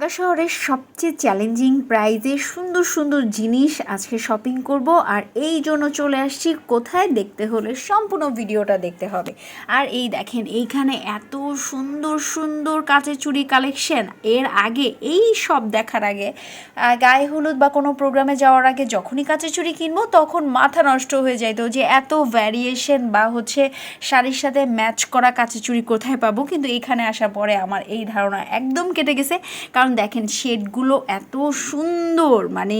ঢাকা শহরের সবচেয়ে চ্যালেঞ্জিং প্রাইজে সুন্দর সুন্দর জিনিস আজকে শপিং করব। আর এই জন্য চলে আসছি, কোথায় দেখতে হলে সম্পূর্ণ ভিডিওটা দেখতে হবে। আর এই দেখেন, এইখানে এত সুন্দর সুন্দর কাঁচের চুড়ি কালেকশন এর আগে, এই সব দেখার আগে গায়ে হলুদ বা কোনো প্রোগ্রামে যাওয়ার আগে যখনই কাঁচের চুড়ি কিনবো, তখন মাথা নষ্ট হয়ে যাইতো যে এত ভ্যারিয়েশন বা হচ্ছে শাড়ির সাথে ম্যাচ করা কাঁচের চুড়ি কোথায় পাবো? কিন্তু এখানে আসার পরে আমার এই ধারণা একদম কেটে গেছে। কারণ দেখেন শেডগুলো এত সুন্দর মানে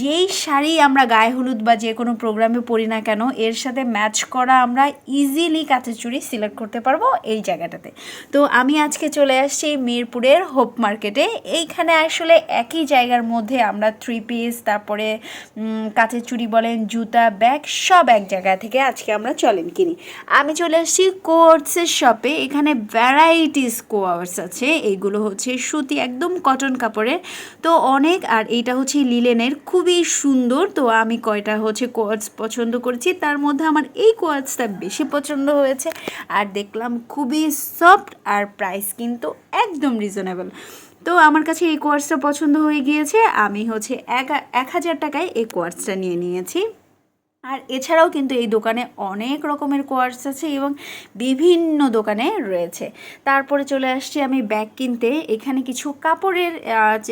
যেই শাড়ি আমরা গায়ে হলুদ বা যে কোনো প্রোগ্রামে পরি না কেন, এর সাথে ম্যাচ করা আমরা ইজিলি কাঁচের চুড়ি সিলেক্ট করতে পারব এই জায়গাটাতে। তো আমি আজকে চলে আসছি মিরপুরের হোপ মার্কেটে এইখানে আসলে একই জায়গার মধ্যে আমরা থ্রি পিস তারপরে কাঁচের চুড়ি বলেন, জুতা ব্যাগ সব এক জায়গা থেকে আজকে আমরা চলেন কিনি। আমি চলে আসছি কোয়ার্টসের শপে এখানে ভ্যারাইটিস কোয়ার্টস আছে। এইগুলো হচ্ছে সুতি একদম কটন কাপড়ের। তো অনেক, আর এইটা হচ্ছে লিলেনের খুবই সুন্দর। তো আমি কয়টা হচ্ছে কোয়ার্টস পছন্দ করেছি। তার মধ্যে আমার এই কোয়ার্টসটা বেশি পছন্দ হয়েছে। আর দেখলাম খুবই সফট আর প্রাইস কিন্তু একদম রিজনেবল তো আমার কাছে এই কোয়ার্সটা পছন্দ হয়ে গিয়েছে। আমি হচ্ছে এক এক হাজার টাকায় এই কোয়ার্সটা নিয়ে নিয়েছি। আর এছাড়াও কিন্তু এই দোকানে অনেক রকমের কোয়ার্স আছে এবং বিভিন্ন দোকানে রয়েছে। তারপরে চলে আসছি আমি ব্যাগ কিনতে। এখানে কিছু কাপড়ের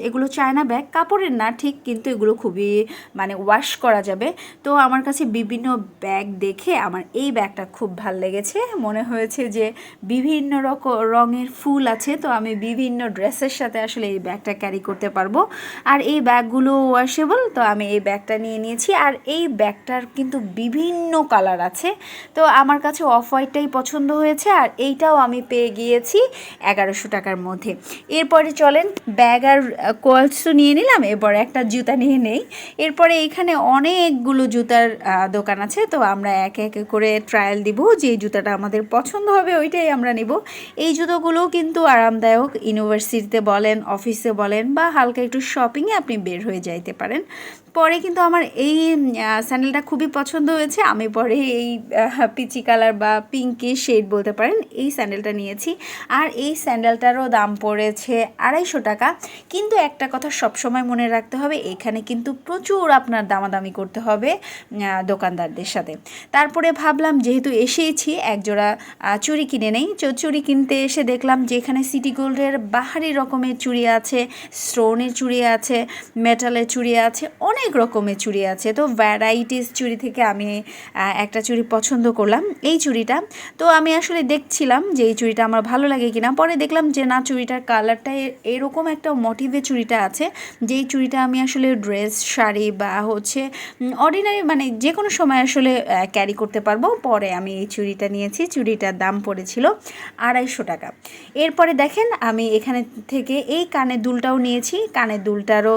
এগুলো চায়না ব্যাগ, কাপড়ের না, ঠিক কিন্তু এগুলো খুবই মানে ওয়াশ করা যাবে। তো আমার কাছে বিভিন্ন ব্যাগ দেখে আমার এই ব্যাগটা খুব ভালো লেগেছে। মনে হয়েছে যে বিভিন্ন রকম রঙের ফুল আছে, তো আমি বিভিন্ন ড্রেসের সাথে আসলে এই ব্যাগটা ক্যারি করতে পারব। আর এই ব্যাগগুলো ওয়াশেবল, তো আমি এই ব্যাগটা নিয়ে নিয়েছি। আর এই ব্যাগটার কিন্তু বিভিন্ন কালার আছে। তো আমার কাছে অফ হোয়াইটটাই পছন্দ হয়েছে আর এইটাও আমি পেয়ে গিয়েছি এগারোশো টাকার মধ্যে। এরপরে চলেন, ব্যাগ আর কোয়ালসও নিয়ে নিলাম, এরপর একটা জুতা নিয়ে নেই। এরপরে এখানে অনেকগুলো জুতার দোকান আছে, তো আমরা একে একে করে ট্রায়াল দিব, যে জুতাটা আমাদের পছন্দ হবে ওইটাই আমরা নিব। এই জুতোগুলোও কিন্তু আরামদায়ক, ইউনিভার্সিটিতে বলেন, অফিসে বলেন, বা হালকা একটু শপিংয়ে আপনি বের হয়ে যাইতে পারেন। পরে কিন্তু আমার এই স্যান্ডেলটা খুবই পছন্দ হয়েছে। আমি পরে এই পিচি কালার বা পিঙ্কি শেড বলতে পারেন, এই স্যান্ডেলটা নিয়েছি। আর এই স্যান্ডেলটারও দাম পড়েছে আড়াইশো টাকা। কিন্তু একটা কথা সবসময় মনে রাখতে হবে, এখানে কিন্তু প্রচুর আপনার দামাদামি করতে হবে দোকানদারদের সাথে। তারপরে ভাবলাম, যেহেতু এসেইছি, একজোড়া চুরি কিনে নেই। চুড়ি কিনতে এসে দেখলাম যে এখানে সিটি গোল্ডের বাহারি রকমের চুড়ি আছে, স্টোনের চুড়ি আছে, মেটালের চুড়ি আছে, অনেক রকমের চুড়ি আছে। তো ভ্যারাইটিস চুড়ি থেকে আমি একটা চুড়ি পছন্দ করলাম। এই চুড়িটা, তো আমি আসলে দেখছিলাম যে এই চুড়িটা আমার ভালো লাগে কিনা। পরে দেখলাম যে না, চুড়িটার কালারটা এরকম একটা মোটিভে চুড়িটা আছে যেই চুড়িটা আমি আসলে ড্রেস শাড়ি বা হচ্ছে অর্ডিনারি মানে যে কোনো সময় আসলে ক্যারি করতে পারব। পরে আমি এই চুড়িটা নিয়েছি, চুড়িটার দাম পড়েছিল আড়াইশো টাকা। এরপরে দেখেন, আমি এখানে থেকে এই কানের দুলটাও নিয়েছি। কানের দুলটারও